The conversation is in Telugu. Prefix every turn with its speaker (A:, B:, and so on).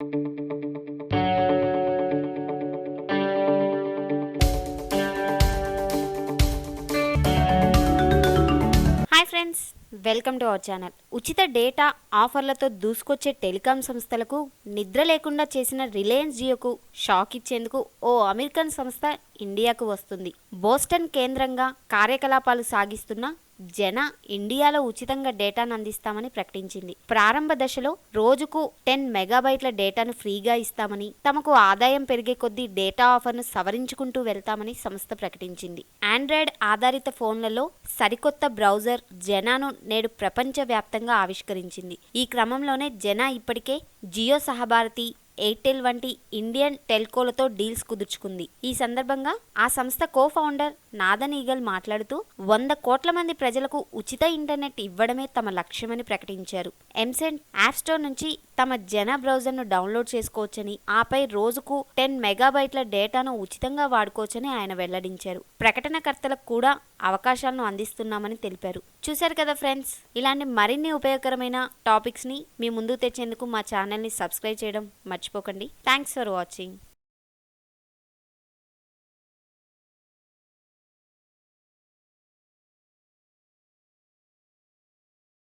A: Hi friends welcome to our channel ఉచిత డేటా ఆఫర్లతో దూసుకొచ్చే టెలికాం సంస్థలకు నిద్ర లేకుండా చేసిన రిలయన్స్ జియోకు షాక్ ఇచ్చేందుకు ఓ అమెరికన్ సంస్థ ఇండియాకు వస్తుంది. బోస్టన్ కేంద్రంగా కార్యకలాపాలు సాగిస్తున్న జన ఇండియాలో ఉచితంగా డేటాను అందిస్తామని ప్రకటించింది. ప్రారంభ దశలో రోజుకు టెన్ మెగాబైట్ల డేటాను ఫ్రీగా ఇస్తామని తమకు ఆదాయం పెరిగే కొద్దీ డేటా ఆఫర్ను సవరించుకుంటూ వెళ్తామని సంస్థ ప్రకటించింది. ఆండ్రాయిడ్ ఆధారిత ఫోన్లలో సరికొత్త బ్రౌజర్ జనాను నేడు ప్రపంచవ్యాప్తంగా ఆవిష్కరించింది. ఈ క్రమంలోనే జన ఇప్పటికే జియో సహభారతి ఎయిర్టెల్ వంటి ఇండియన్ టెల్కోలతో డీల్స్ కుదుర్చుకుంది. ఈ సందర్భంగా ఆ సంస్థ కో ఫౌండర్ నాదన్ ఈగల్ మాట్లాడుతూ వంద కోట్ల మంది ప్రజలకు ఉచిత ఇంటర్నెట్ ఇవ్వడమే తమ లక్ష్యమని ప్రకటించారు. ఎంసెంట్ యాప్ స్టోర్ నుంచి తమ జన బ్రౌజర్ను డౌన్లోడ్ చేసుకోవచ్చని ఆపై రోజుకు టెన్ మెగాబైట్ల డేటాను ఉచితంగా వాడుకోవచ్చని ఆయన వెల్లడించారు. ప్రకటనకర్తలకు కూడా అవకాశాలను అందిస్తున్నామని తెలిపారు. చూశారు కదా ఫ్రెండ్స్ ఇలాంటి మరిన్ని ఉపయోగకరమైన టాపిక్స్ని మీ ముందు తెచ్చేందుకు మా ఛానల్ని సబ్స్క్రైబ్ చేయడం మర్చిపోకండి. Thanks for watching.